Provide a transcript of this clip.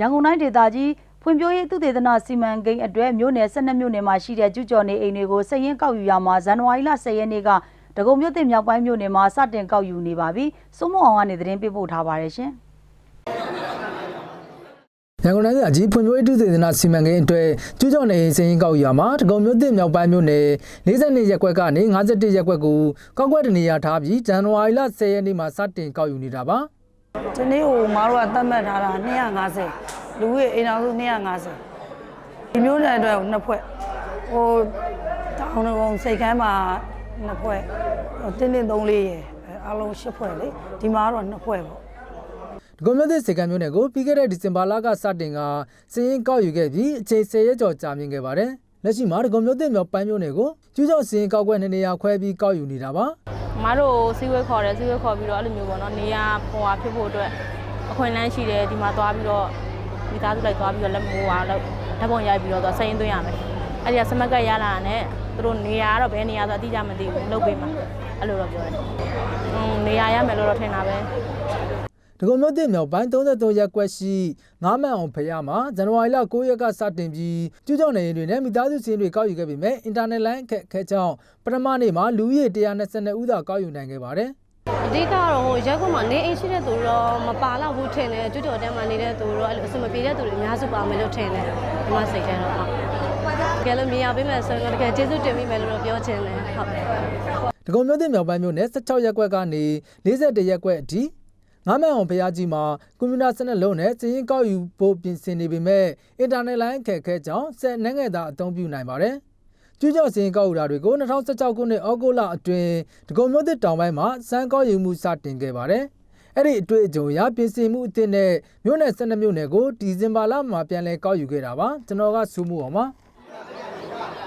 ရန်ကုန်တိုင်းဒေသကြီးဖွံ့ဖြိုးရေးသုတေသနစီမံကိန်းအတွက်မြို့နယ်12မြို့နယ်မှာရှိတဲ့ကျူးကျော်နေအိမ်တွေကိုစည်ရင်းကောက်ယူရမှာဇန်နဝါရီလ10ရက်နေ့ကဒဂုံမြို့သစ်မြောက်ပိုင်းမြို့နယ်မှာစတင်ကောက်ယူနေပါပြီ။စိုးမောင်အောင်ကနေသတင်းပေးပို့ထားပါတယ်ရှင်။ရန်ကုန်တိုင်းအကြီးဖွံ့ဖြိုးရေးတုသေသနာစီမံကိန်းအတွက်ကျူးကျော်နေစရင်ကောက်ရွာမှာတကုံမြို့တင်မြောက်ပိုင်းမြို့နယ်42ရက်ကွက်ကနေ51ရက်ကွက်ကိုကောက်ကွက်တနေရာထားပြီးဇန်နဝါရီလ10ရက်နေ့မှာစတင်ကောက်ယူနေတာပါဒီနေ့ဟိုမတို့ကသတ်မှတ်ထားတာ250 လူဦးရေအိမ်တော်စု250ဒီမျိုးနယ်အတွက်နှစ်ဖွဲ့ဟိုတောင်းတော်စိတ်ကမ်းမှာနှစ်ဖွဲ့ဟိုတင်းတင်း3လေးရယ်အဲအားလုံး10ဖွဲ့လေဒီမှာကတော့နှစ်ဖွဲ့ပေါ့တကုံမြို့တင်စေကံမြို့နယ်ကိုပြီးခဲ့တဲ့ဒီဇင်ဘာလကစတင်ကစရင်ကောက်ယူခဲ့ပြီးအချိန်10ရက်ကျော်ကြာမြင့်ခဲ့ပါတယ်လက်ရှိမှာတကုံမြို့တင်မြောက်ပိုင်းမြို့နယ်ကိုကျူးကျော်စရင်ကောက်ကွက်နေနေရာခွဲပြီးကောက်ယူနေတာပါမတို့စီဝဲခေါ်တယ်စီဝဲခေါ်ပြီးတော့အဲ့လိုမျိုးပေါ့နော်နေရပုံဟာဖြစ်ဖို့အတွက်အခွင့်အလမ်းရှိတယ်ဒီမှာသွားပြီးတော့ မိသားစုလိုက်သွားပြီးတော့လက်မိုးဟာလောက်ဓာတ်ပုံရိုက်ပြီးတော့သွားစိန်သွင်းရမယ်အဲ့ဒီကစမတ်ကတ်ရလာတာနဲ့သူတို့နေရကတော့ဘယ်နေရာဆိုအတိအကျမသိဘူးလုပ်ပေးမှာအဲ့လိုတော့ပြောတယ်อืมနေရရမယ်လို့တော့ထင်တာပဲဒဂုံမြို့တင်မြောက်ပိုင်း33ရက်ကွက်ရှိငားမန်အောင်ဖရမှာဇန်နဝါရီလ9ရက်ကစတင်ပြီးကျူးကျော်နေရင်တွေနဲ့မိသားစုစင်းတွေကောက်ယူခဲ့ပေမဲ့အင်တာနက်လိုင်းအခက်အခဲကြောင့်ပထမနေ့မှာလူဦးရေ122ဦးသာကောက်ယူနိုင်ခဲ့ပါတယ် အဓိကတော့ဟိုရက်ကွက်မှာနေအိမ်ရှိတဲ့သူတော့မပါတော့ဘူးထင်တယ်ကျွတ်တော်တန်းမှာနေတဲ့သူတော့အဲ့လိုအဆင်မပြေတဲ့သူတွေအများစုပါမယ်လို့ထင်တယ်ဒီမှာစိတ်ထဲတော့ဟုတ်တကယ်လို့မြင်ရပေးမယ်ဆိုရင်တော့တကယ်ကျေးဇူးတင်မိမယ်လို့တော့ပြောချင်တယ်ဟုတ်ဒဂုံမြို့တင်မြောက်ပိုင်းမြို့နယ်16ရက်ကွက်ကနေ41ရက်ကွက်အထိငားမန်အောင်ဖရကြီးမှာကွန်ပျူတာစနစ်လုံးနဲ့စည်ရင်ကောက်ယူဖို့ပြင်ဆင်နေပေမဲ့အင်တာနက်လိုင်းအခက်အခဲကြောင့်ဆက်နှငယ်သာအသုံးပြုနိုင်ပါတယ် ကျူးကျော်စရင်ကောက်ယူတာတွေကို2016ခုနှစ်ဩဂုတ်လအတွင်းဒဂုံမြို့သစ်တောင်ပိုင်းမှာစမ်းကောက်ယူမှုစတင်ခဲ့ပါတယ်။အဲ့ဒီအတွေ့အကြုံအရပြင်ဆင်မှုအသစ်နဲ့မြို့နယ်12မြို့နယ်ကိုဒီဇင်ဘာလမှာပြန်လည်ကောက်ယူခဲ့တာပါ။ကျွန်တော်ကစူးမှုအောင်ပါ။